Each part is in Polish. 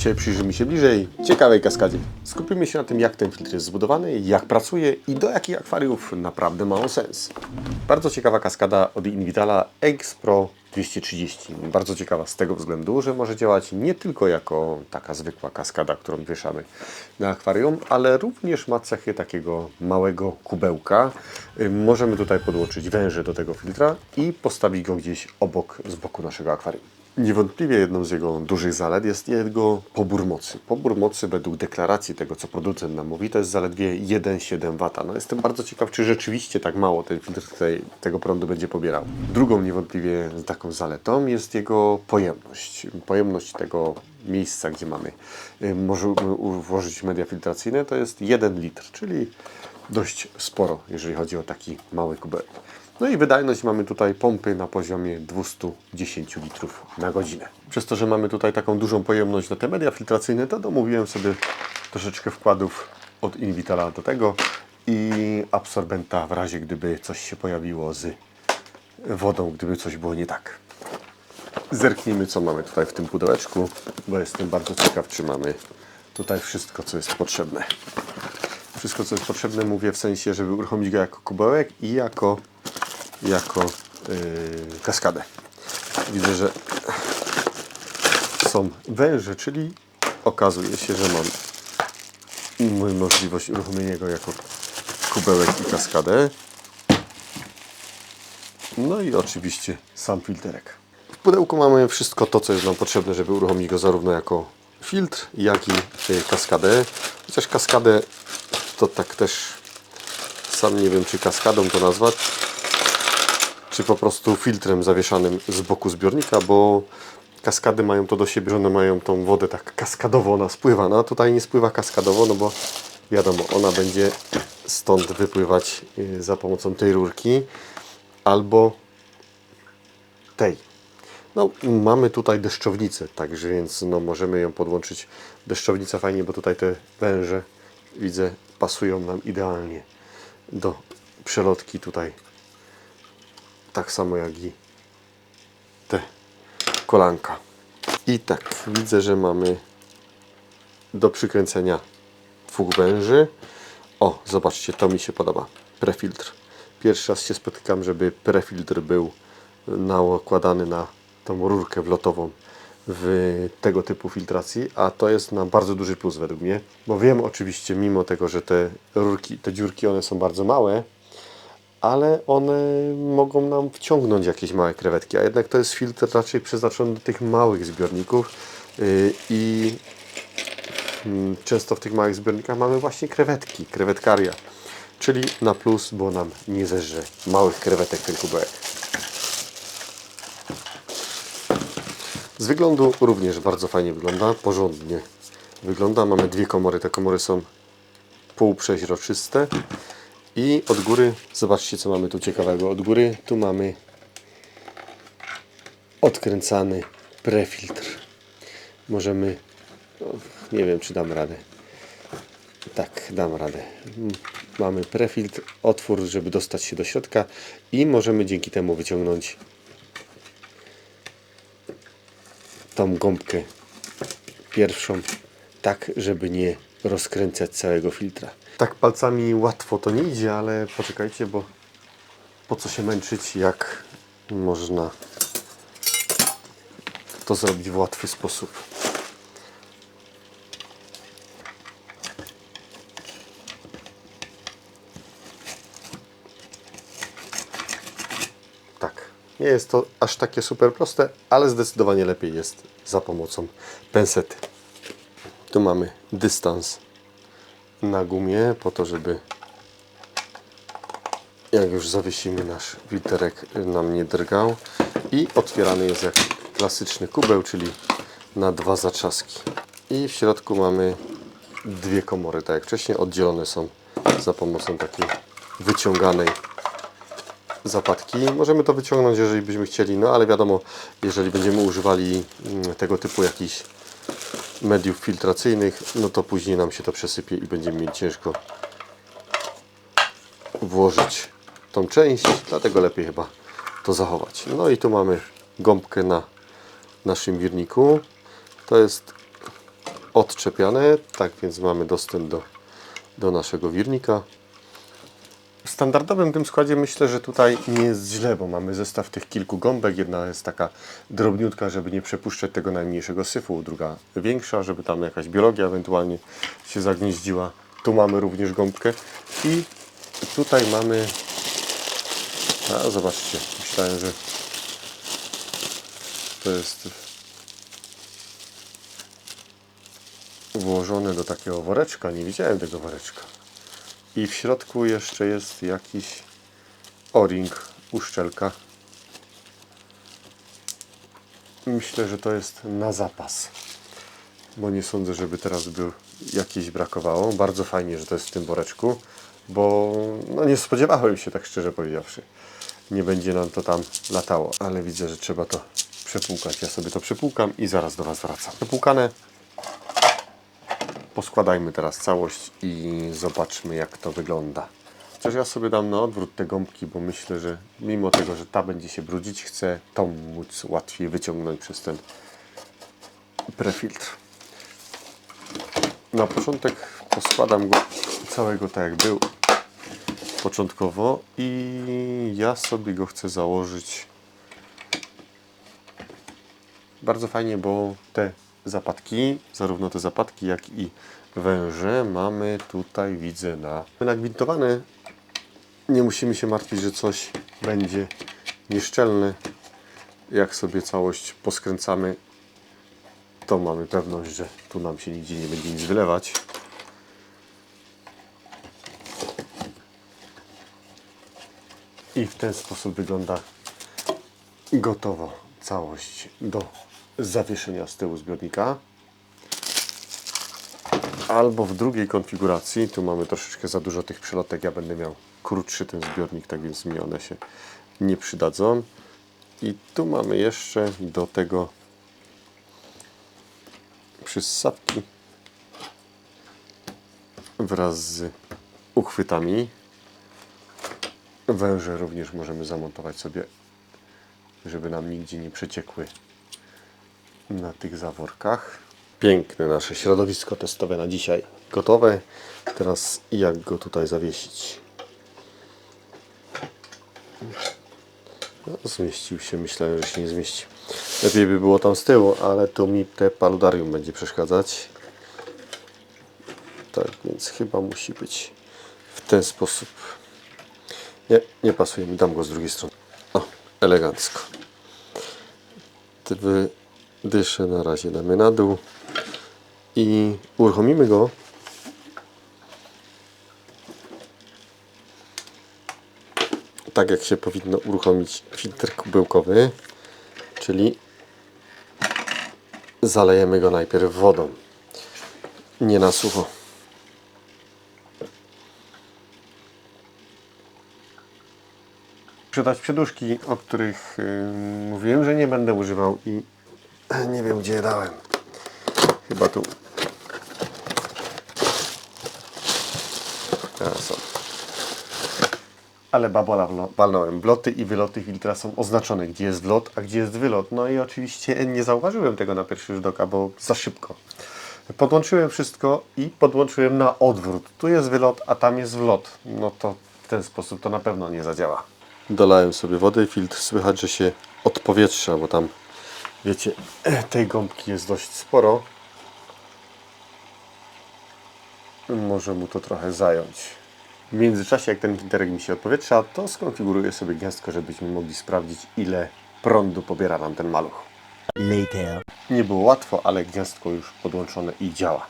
Dzisiaj przyjrzymy się bliżej ciekawej kaskadzie. Skupimy się na tym, jak ten filtr jest zbudowany, jak pracuje i do jakich akwariów naprawdę ma on sens. Bardzo ciekawa kaskada od Invitala X Pro 230. Bardzo ciekawa z tego względu, że może działać nie tylko jako taka zwykła kaskada, którą wieszamy na akwarium, ale również ma cechy takiego małego kubełka. Możemy tutaj podłączyć węże do tego filtra i postawić go gdzieś obok, z boku naszego akwarium. Niewątpliwie jedną z jego dużych zalet jest jego pobór mocy. Pobór mocy według deklaracji tego, co producent nam mówi, to jest zaledwie 1,7 W. No jestem bardzo ciekaw, czy rzeczywiście tak mało ten filtr tego prądu będzie pobierał. Drugą niewątpliwie taką zaletą jest jego pojemność. Pojemność tego miejsca, gdzie mamy y, możemy włożyć media filtracyjne, to jest 1 litr, czyli dość sporo, jeżeli chodzi o taki mały kubełek. No i wydajność mamy tutaj pompy na poziomie 210 litrów na godzinę. Przez to, że mamy tutaj taką dużą pojemność na te media filtracyjne, to domówiłem sobie troszeczkę wkładów od Invitala do tego i absorbenta w razie gdyby coś się pojawiło z wodą, gdyby coś było nie tak. Zerknijmy co mamy tutaj w tym pudełeczku, bo jestem bardzo ciekaw, czy mamy tutaj wszystko, co jest potrzebne. Wszystko, co jest potrzebne, mówię w sensie, żeby uruchomić go jako kubełek i jako, jako yy, kaskadę. Widzę, że są węże, czyli okazuje się, że mam możliwość uruchomienia go jako kubełek i kaskadę. No i oczywiście sam filterek. W pudełku mamy wszystko to, co jest nam potrzebne, żeby uruchomić go zarówno jako filtr, jak i y, kaskadę. Chociaż kaskadę to tak też sam nie wiem, czy kaskadą to nazwać, czy po prostu filtrem zawieszanym z boku zbiornika, bo kaskady mają to do siebie, że one mają tą wodę tak kaskadowo, ona spływa. No a tutaj nie spływa kaskadowo, no bo wiadomo, ona będzie stąd wypływać y, za pomocą tej rurki albo tej. No, mamy tutaj deszczownicę, także więc no, możemy ją podłączyć. Deszczownica fajnie, bo tutaj te węże widzę pasują nam idealnie do przelotki tutaj. Tak samo jak i te kolanka. I tak, widzę, że mamy do przykręcenia dwóch węży. O, zobaczcie, to mi się podoba. Prefiltr. Pierwszy raz się spotykam, żeby prefiltr był nakładany na tą rurkę wlotową w tego typu filtracji, a to jest na bardzo duży plus według mnie, bo wiem oczywiście, mimo tego, że te rurki, te dziurki, one są bardzo małe, ale one mogą nam wciągnąć jakieś małe krewetki, a jednak to jest filtr raczej przeznaczony do tych małych zbiorników yy, i mm, często w tych małych zbiornikach mamy właśnie krewetki, krewetkaria, czyli na plus, bo nam nie zeżre małych krewetek ten kubełek. Z wyglądu również bardzo fajnie wygląda, porządnie wygląda. Mamy dwie komory, te komory są półprzeźroczyste i od góry, zobaczcie co mamy tu ciekawego, od góry tu mamy odkręcany prefiltr. Możemy, no, nie wiem czy dam radę. Tak, dam radę. Mamy prefiltr, otwór, żeby dostać się do środka i możemy dzięki temu wyciągnąć tą gąbkę pierwszą, tak żeby nie rozkręcać całego filtra. Tak palcami łatwo to nie idzie, ale poczekajcie, bo po co się męczyć, jak można to zrobić w łatwy sposób. Tak, nie jest to aż takie super proste, ale zdecydowanie lepiej jest za pomocą pensety. Tu mamy dystans na gumie, po to, żeby jak już zawiesimy nasz witerek nam nie drgał i otwierany jest jak klasyczny kubeł, czyli na dwa zatrzaski. I w środku mamy dwie komory, tak jak wcześniej, oddzielone są za pomocą takiej wyciąganej zapadki. Możemy to wyciągnąć, jeżeli byśmy chcieli, no ale wiadomo, jeżeli będziemy używali mm, tego typu jakichś mediów filtracyjnych, no to później nam się to przesypie i będziemy mieć ciężko włożyć tą część, dlatego lepiej chyba to zachować. No i tu mamy gąbkę na naszym wirniku. To jest odczepiane, tak więc mamy dostęp do, do naszego wirnika. W standardowym tym składzie myślę, że tutaj nie jest źle, bo mamy zestaw tych kilku gąbek. Jedna jest taka drobniutka, żeby nie przepuszczać tego najmniejszego syfu, druga większa, żeby tam jakaś biologia ewentualnie się zagnieździła. Tu mamy również gąbkę i tutaj mamy... A, zobaczcie, myślałem, że to jest włożone do takiego woreczka. Nie widziałem tego woreczka. I w środku jeszcze jest jakiś o-ring, uszczelka. Myślę, że to jest na zapas. Bo nie sądzę, żeby teraz był jakiś brakowało. Bardzo fajnie, że to jest w tym woreczku, bo no nie spodziewałem się, tak szczerze powiedziawszy. Nie będzie nam to tam latało, ale widzę, że trzeba to przepłukać. Ja sobie to przepłukam i zaraz do Was wracam. Przepłukane poskładajmy teraz całość i zobaczmy jak to wygląda. Chociaż ja sobie dam na odwrót te gąbki, bo myślę, że mimo tego, że ta będzie się brudzić, chcę tą móc łatwiej wyciągnąć przez ten prefiltr. Na początek poskładam go całego tak jak był początkowo i ja sobie go chcę założyć bardzo fajnie, bo te zapadki, zarówno te zapadki, jak i węże mamy tutaj, widzę, na nagwintowane. Nie musimy się martwić, że coś będzie nieszczelne. Jak sobie całość poskręcamy, to mamy pewność, że tu nam się nigdzie nie będzie nic wylewać. I w ten sposób wygląda gotowo całość do zawieszenia z tyłu zbiornika. Albo w drugiej konfiguracji, tu mamy troszeczkę za dużo tych przelotek, ja będę miał krótszy ten zbiornik, tak więc mi one się nie przydadzą. I tu mamy jeszcze do tego przyssawki wraz z uchwytami. Węże również możemy zamontować sobie, żeby nam nigdzie nie przeciekły na tych zaworkach. Piękne nasze środowisko testowe na dzisiaj gotowe. Teraz jak go tutaj zawiesić? No, zmieścił się, myślałem, że się nie zmieści. Lepiej by było tam z tyłu, ale tu mi te paludarium będzie przeszkadzać. Tak więc chyba musi być w ten sposób. Nie, nie pasuje mi, dam go z drugiej strony. Elegancko. Wy dyszę na razie damy na dół i uruchomimy go. Tak jak się powinno uruchomić filtr kubełkowy, czyli zalejemy go najpierw wodą, nie na sucho. Przydać przeduszki, o których yy, mówiłem, że nie będę używał i nie wiem gdzie je dałem. Chyba tu. Ale babola walnąłem. Wloty i wyloty filtra są oznaczone, gdzie jest wlot, a gdzie jest wylot. No i oczywiście nie zauważyłem tego na pierwszy rzut oka, bo za szybko. Podłączyłem wszystko i podłączyłem na odwrót. Tu jest wylot, a tam jest wlot. No to w ten sposób to na pewno nie zadziała. Dolałem sobie wody, filtr słychać, że się odpowietrza, bo tam wiecie, tej gąbki jest dość sporo. Może mu to trochę zająć. W międzyczasie, jak ten filterek mi się odpowietrza, to skonfiguruję sobie gniazdko, żebyśmy mogli sprawdzić, ile prądu pobiera nam ten maluch. Later. Nie było łatwo, ale gniazdko już podłączone i działa.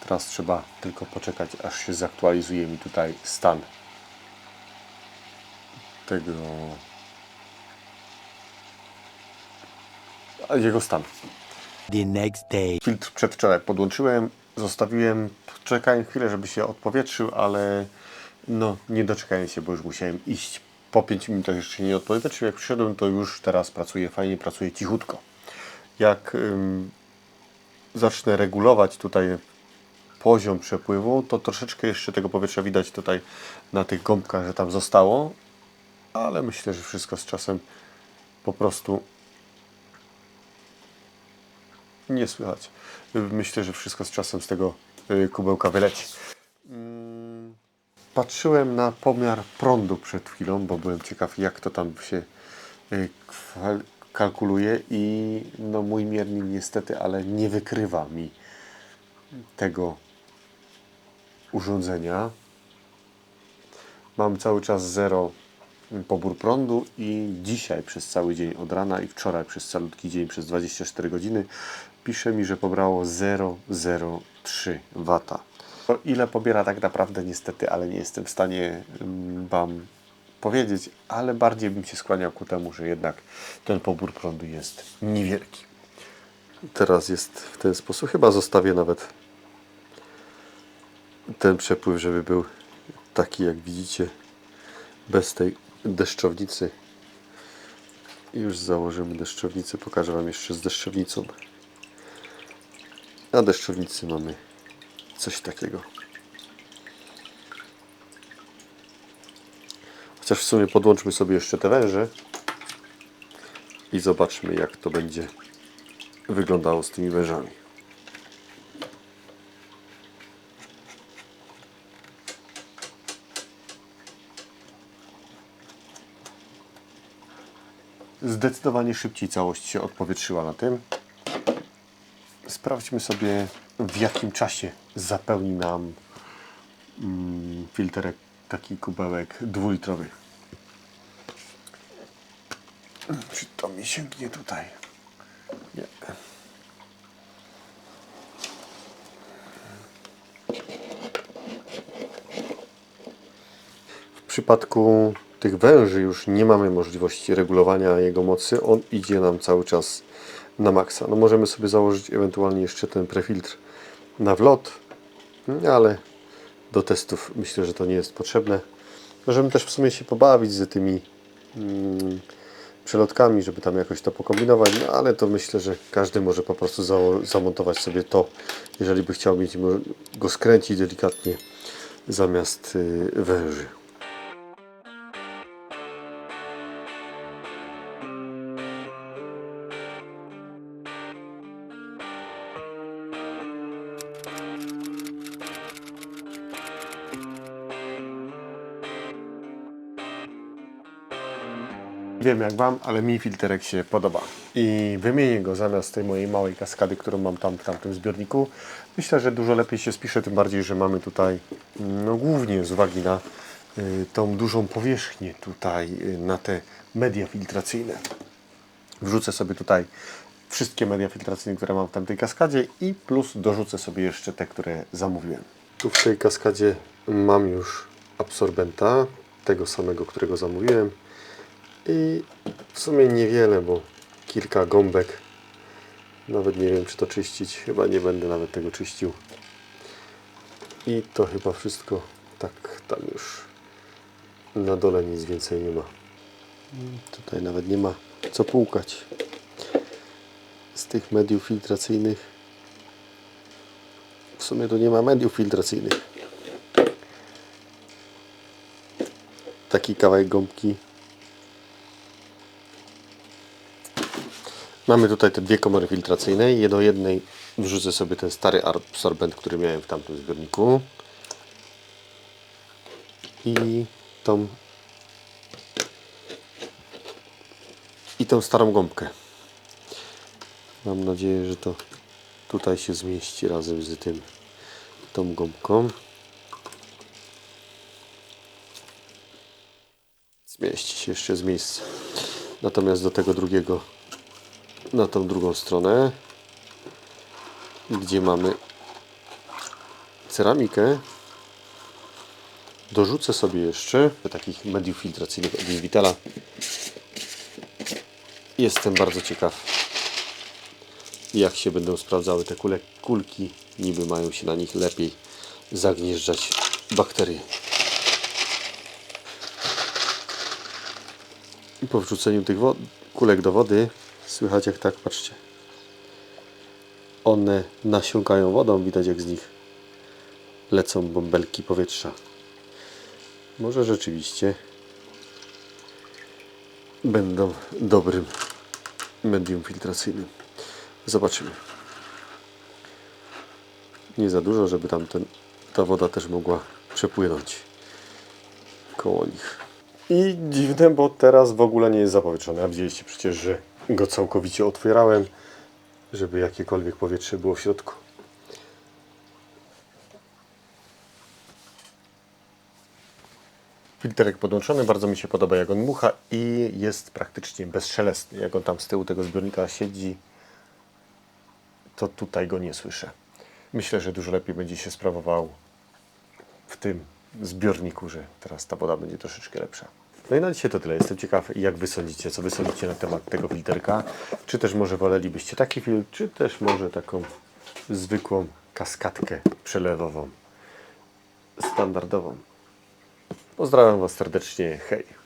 Teraz trzeba tylko poczekać, aż się zaktualizuje mi tutaj stan tego jego stan. The next day. Filtr przedwczoraj podłączyłem, zostawiłem, czekałem chwilę, żeby się odpowietrzył, ale no nie doczekałem się, bo już musiałem iść. Po 5 minutach jeszcze nie odpowietrzył. Jak przyszedłem, to już teraz pracuje fajnie, pracuje cichutko. Jak ym, zacznę regulować tutaj poziom przepływu, to troszeczkę jeszcze tego powietrza widać tutaj na tych gąbkach, że tam zostało, ale myślę, że wszystko z czasem po prostu Nie słychać. Myślę, że wszystko z czasem z tego y, kubełka wyleci. Mm, Patrzyłem na pomiar prądu przed chwilą, bo byłem ciekaw, jak to tam się y, kalkuluje i no mój miernik niestety, ale nie wykrywa mi tego urządzenia. Mam cały czas zero pobór prądu i dzisiaj przez cały dzień od rana i wczoraj przez calutki dzień przez 24 godziny pisze mi, że pobrało 0,03 W. Ile pobiera tak naprawdę niestety, ale nie jestem w stanie mm, Wam powiedzieć, ale bardziej bym się skłaniał ku temu, że jednak ten pobór prądu jest niewielki. Teraz jest w ten sposób. Chyba zostawię nawet ten przepływ, żeby był taki jak widzicie bez tej deszczownicy. Już założymy deszczownicę. Pokażę Wam jeszcze z deszczownicą. Na deszczownicy mamy coś takiego. Chociaż w sumie podłączmy sobie jeszcze te węże i zobaczmy jak to będzie wyglądało z tymi wężami. Zdecydowanie szybciej całość się odpowietrzyła na tym. Sprawdźmy sobie w jakim czasie zapełni nam mm, filterek, taki kubełek dwulitrowy. Czy to mi sięgnie tutaj? Nie. W przypadku tych węży już nie mamy możliwości regulowania jego mocy. On idzie nam cały czas na maksa. No możemy sobie założyć ewentualnie jeszcze ten prefiltr na wlot, ale do testów myślę, że to nie jest potrzebne. Możemy też w sumie się pobawić z tymi mm, przelotkami, żeby tam jakoś to pokombinować, no ale to myślę, że każdy może po prostu zało- zamontować sobie to, jeżeli by chciał mieć go skręcić delikatnie zamiast y, węży. Wiem jak Wam, ale mi filterek się podoba. I wymienię go zamiast tej mojej małej kaskady, którą mam tam w tamtym zbiorniku. Myślę, że dużo lepiej się spisze, tym bardziej, że mamy tutaj, no głównie z uwagi na y, tą dużą powierzchnię tutaj, y, na te media filtracyjne. Wrzucę sobie tutaj wszystkie media filtracyjne, które mam w tamtej kaskadzie i plus dorzucę sobie jeszcze te, które zamówiłem. Tu w tej kaskadzie mam już absorbenta, tego samego, którego zamówiłem. I w sumie niewiele, bo kilka gąbek. Nawet nie wiem, czy to czyścić. Chyba nie będę nawet tego czyścił. I to chyba wszystko. Tak, tam już na dole nic więcej nie ma. Mm, Tutaj nawet nie ma co płukać. Z tych mediów filtracyjnych. W sumie tu nie ma mediów filtracyjnych. Taki kawałek gąbki Mamy tutaj te dwie komory filtracyjne i do jednej wrzucę sobie ten stary absorbent, który miałem w tamtym zbiorniku. I tą i tą starą gąbkę. Mam nadzieję, że to tutaj się zmieści razem z tym tą gąbką. Zmieści się jeszcze z miejsca. Natomiast do tego drugiego na tą drugą stronę, gdzie mamy ceramikę. Dorzucę sobie jeszcze takich mediów filtracyjnych od Invitela. Jestem bardzo ciekaw, jak się będą sprawdzały te kule, kulki. Niby mają się na nich lepiej zagnieżdżać bakterie. I po wrzuceniu tych kulek do wody słychać jak tak, patrzcie. One nasiąkają wodą, widać jak z nich lecą bąbelki powietrza. Może rzeczywiście będą dobrym medium filtracyjnym. Zobaczymy. Nie za dużo, żeby tam ten, ta woda też mogła przepłynąć koło nich. I dziwne, bo teraz w ogóle nie jest zapowietrzony. A widzieliście przecież, że go całkowicie otwierałem, żeby jakiekolwiek powietrze było w środku. Filterek podłączony, bardzo mi się podoba jak on mucha i jest praktycznie bezszelestny. Jak on tam z tyłu tego zbiornika siedzi, to tutaj go nie słyszę. Myślę, że dużo lepiej będzie się sprawował w tym zbiorniku, że teraz ta woda będzie troszeczkę lepsza. No i na dzisiaj to tyle. Jestem ciekaw, jak Wy sądzicie, co Wy sądzicie na temat tego filterka. Czy też może wolelibyście taki filtr, czy też może taką zwykłą kaskadkę przelewową, standardową. Pozdrawiam Was serdecznie. Hej.